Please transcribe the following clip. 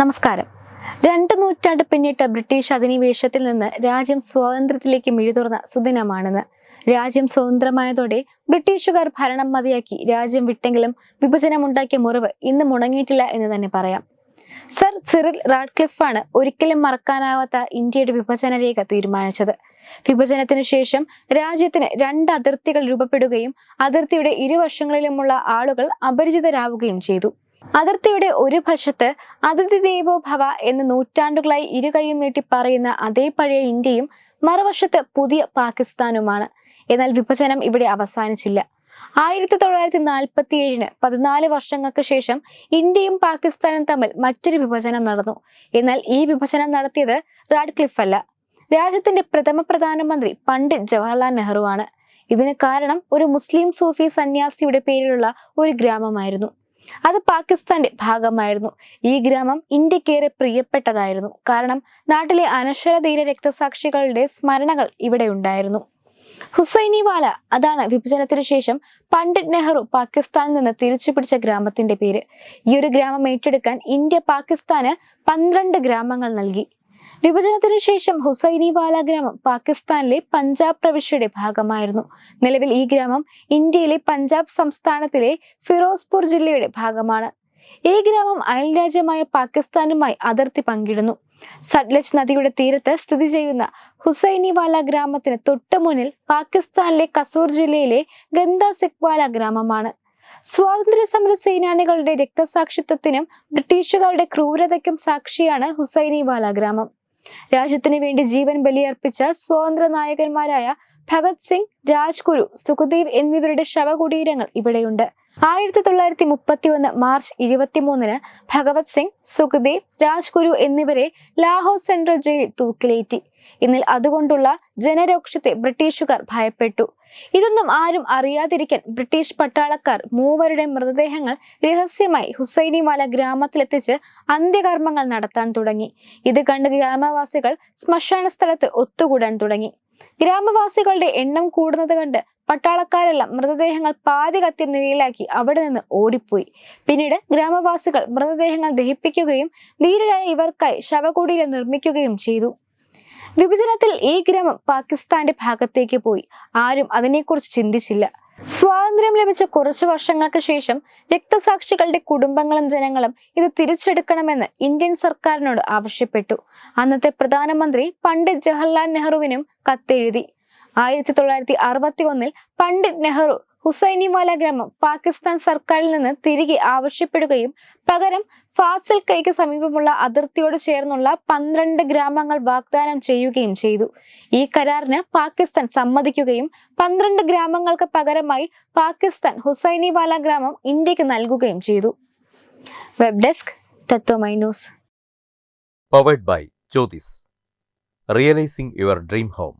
നമസ്കാരം. രണ്ട് നൂറ്റാണ്ട് പിന്നിട്ട ബ്രിട്ടീഷ് അധിനിവേശത്തിൽ നിന്ന് രാജ്യം സ്വാതന്ത്ര്യത്തിലേക്ക് മിഴിതുറന്ന സുദിനമാണെന്ന്. രാജ്യം സ്വതന്ത്രമായതോടെ ബ്രിട്ടീഷുകാർ ഭരണം മതിയാക്കി രാജ്യം വിട്ടെങ്കിലും വിഭജനമുണ്ടാക്കിയ മുറിവ് ഇന്ന് മുണങ്ങിയിട്ടില്ല എന്ന് തന്നെ പറയാം. സർ സിറിൽ റാഡ്ക്ലിഫാണ് ഒരിക്കലും മറക്കാനാവാത്ത ഇന്ത്യയുടെ വിഭജന രേഖ തീരുമാനിച്ചത്. വിഭജനത്തിനു ശേഷം രാജ്യത്തിന് രണ്ട് അതിർത്തികൾ രൂപപ്പെടുകയും അതിർത്തിയുടെ ഇരുവശങ്ങളിലുമുള്ള ആളുകൾ അപരിചിതരാവുകയും ചെയ്തു. അതിർത്തിയുടെ ഒരു വശത്ത് അതിഥി ദേവോ ഭവ എന്ന് നൂറ്റാണ്ടുകളായി ഇരുകൈയും നീട്ടി പറയുന്ന അതേ പഴയ ഇന്ത്യയും മറുവശത്ത് പുതിയ പാകിസ്ഥാനുമാണ്. എന്നാൽ വിഭജനം ഇവിടെ അവസാനിച്ചില്ല. ആയിരത്തി തൊള്ളായിരത്തി നാൽപ്പത്തി ഏഴിന് പതിനാല് വർഷങ്ങൾക്ക് ശേഷം ഇന്ത്യയും പാകിസ്ഥാനും തമ്മിൽ മറ്റൊരു വിഭജനം നടന്നു. എന്നാൽ ഈ വിഭജനം നടത്തിയത് റാഡ്ക്ലിഫ് അല്ല. രാജ്യത്തിന്റെ പ്രഥമ പ്രധാനമന്ത്രി പണ്ഡിറ്റ് ജവഹർലാൽ നെഹ്റു ആണ് ഇതിന് കാരണം ഒരു മുസ്ലിം സൂഫി സന്യാസിയുടെ പേരിലുള്ള ഒരു ഗ്രാമമായിരുന്നു. അത് പാകിസ്ഥാന്റെ ഭാഗമായിരുന്നു. ഈ ഗ്രാമം ഇന്ത്യക്കേറെ പ്രിയപ്പെട്ടതായിരുന്നു. കാരണം നാട്ടിലെ അനശ്വര അനശ്വരധീര രക്തസാക്ഷികളുടെ സ്മരണകൾ ഇവിടെ ഉണ്ടായിരുന്നു. ഹുസൈനിവാല അതാണ് വിഭജനത്തിനു ശേഷം പണ്ഡിറ്റ് നെഹ്റു പാകിസ്ഥാനിൽ നിന്ന് തിരിച്ചു പിടിച്ച ഗ്രാമത്തിന്റെ പേര്. ഈ ഒരു ഗ്രാമം ഏറ്റെടുക്കാൻ ഇന്ത്യ പാകിസ്ഥാന് പന്ത്രണ്ട് ഗ്രാമങ്ങൾ നൽകി. വിഭജനത്തിനു ശേഷം ഹുസൈനിവാല ഗ്രാമം പാകിസ്ഥാനിലെ പഞ്ചാബ് പ്രവിശ്യയുടെ ഭാഗമായിരുന്നു. നിലവിൽ ഈ ഗ്രാമം ഇന്ത്യയിലെ പഞ്ചാബ് സംസ്ഥാനത്തിലെ ഫിറോസ്പൂർ ജില്ലയുടെ ഭാഗമാണ്. ഈ ഗ്രാമം അയൽരാജ്യമായ പാകിസ്ഥാനുമായി അതിർത്തി പങ്കിടുന്നു. സട്ലജ് നദിയുടെ തീരത്ത് സ്ഥിതി ചെയ്യുന്ന ഹുസൈനിവാല ഗ്രാമത്തിന് തൊട്ടുമുന്നിൽ പാകിസ്ഥാനിലെ കസൂർ ജില്ലയിലെ ഗന്ദ സിക്വാല ഗ്രാമമാണ് സ്വാതന്ത്ര്യ സമര സേനാനികളുടെ രക്തസാക്ഷിത്വത്തിനും ബ്രിട്ടീഷുകാരുടെ ക്രൂരതയ്ക്കും സാക്ഷിയാണ് ഹുസൈനിവാല ഗ്രാമം രാജ്യത്തിന് വേണ്ടി ജീവൻ ബലിയർപ്പിച്ച സ്വാതന്ത്ര്യ നായകന്മാരായ ഭഗത് സിംഗ് രാജ്ഗുരു സുഖദേവ് എന്നിവരുടെ ശവകുടീരങ്ങൾ ഇവിടെയുണ്ട്. ആയിരത്തി തൊള്ളായിരത്തി മുപ്പത്തി ഒന്ന് മാർച്ച് ഇരുപത്തിമൂന്നിന് ഭഗവത് സിംഗ് സുഖദേവ് രാജ്ഗുരു എന്നിവരെ ലാഹോർ സെൻട്രൽ ജയിലിൽ തൂക്കിലേറ്റി. എന്നാൽ അതുകൊണ്ടുള്ള ജനരോക്ഷത്തെ ബ്രിട്ടീഷുകാർ ഭയപ്പെട്ടു. ഇതൊന്നും ആരും അറിയാതിരിക്കാൻ ബ്രിട്ടീഷ് പട്ടാളക്കാർ മൂവരുടെ മൃതദേഹങ്ങൾ രഹസ്യമായി ഹുസൈനിവാല ഗ്രാമത്തിലെത്തിച്ച് അന്ത്യകർമ്മങ്ങൾ നടത്താൻ തുടങ്ങി. ഇത് കണ്ട് ഗ്രാമവാസികൾ ശ്മശാന സ്ഥലത്ത് ഒത്തുകൂടാൻ തുടങ്ങി. ഗ്രാമവാസികളുടെ എണ്ണം കൂടുന്നത് കണ്ട് പട്ടാളക്കാരെല്ലാം മൃതദേഹങ്ങൾ പാതി കത്തിയ നിലയിലാക്കി അവിടെ നിന്ന് ഓടിപ്പോയി. പിന്നീട് ഗ്രാമവാസികൾ മൃതദേഹങ്ങൾ ദഹിപ്പിക്കുകയും ധീരരായ ഇവർക്കായി ശവകുടീരം നിർമ്മിക്കുകയും ചെയ്തു. വിഭജനത്തിൽ ഈ ഗ്രാമം പാകിസ്ഥാന്റെ ഭാഗത്തേക്ക് പോയി. ആരും അതിനെക്കുറിച്ച് ചിന്തിച്ചില്ല. സ്വാതന്ത്ര്യം ലഭിച്ച കുറച്ചു വർഷങ്ങൾക്ക് ശേഷം രക്തസാക്ഷികളുടെ കുടുംബങ്ങളും ജനങ്ങളും ഇത് തിരിച്ചെടുക്കണമെന്ന് ഇന്ത്യൻ സർക്കാരിനോട് ആവശ്യപ്പെട്ടു. അന്നത്തെ പ്രധാനമന്ത്രി പണ്ഡിറ്റ് ജവഹർലാൽ നെഹ്റുവിനും കത്തെഴുതി. ആയിരത്തി തൊള്ളായിരത്തി അറുപത്തി ഒന്നിൽ പണ്ഡിറ്റ് നെഹ്റു ഹുസൈനിവാല ഗ്രാമം പാകിസ്ഥാൻ സർക്കാരിൽ നിന്ന് തിരികെ ആവശ്യപ്പെടുകയും പകരം ഫാസിൽ കൈക്ക് സമീപമുള്ള അതിർത്തിയോട് ചേർന്നുള്ള പന്ത്രണ്ട് ഗ്രാമങ്ങൾ വാഗ്ദാനം ചെയ്യുകയും ചെയ്തു. ഈ കരാറിന് പാകിസ്ഥാൻ സമ്മതിക്കുകയും പന്ത്രണ്ട് ഗ്രാമങ്ങൾക്ക് പകരമായി പാകിസ്ഥാൻ ഹുസൈനിവാല ഗ്രാമം ഇന്ത്യയ്ക്ക് നൽകുകയും ചെയ്തു. Web desk Tatwamayi news by your dream home.